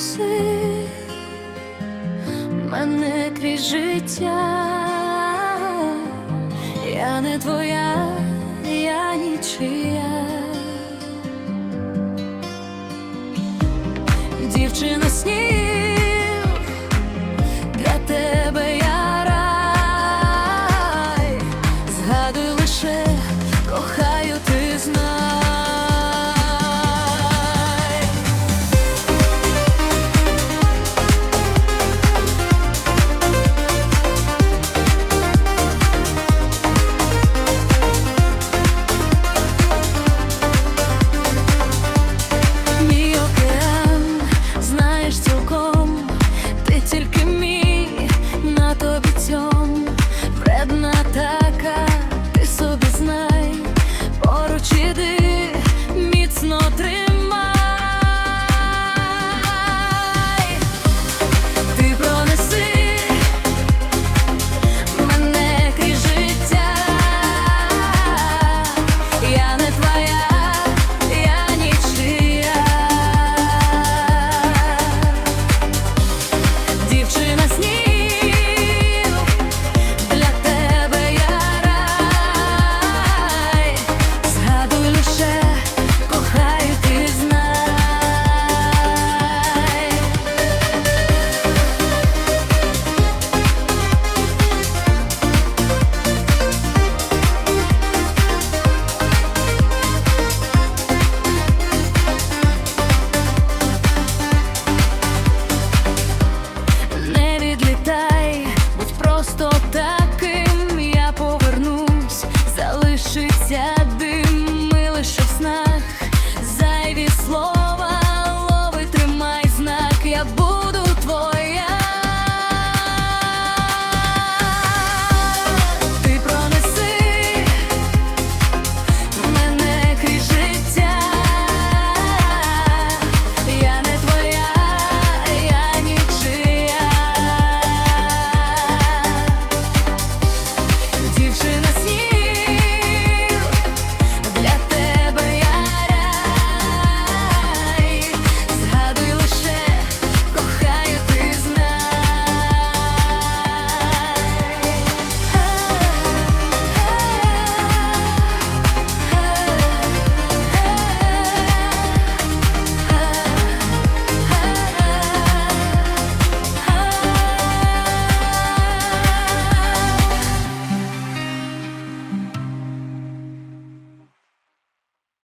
неси мене крізь життя, я не твоя, я нічия, дівчина снів для тебе я рай, згадуй лише, кохаю ти знай. я буду.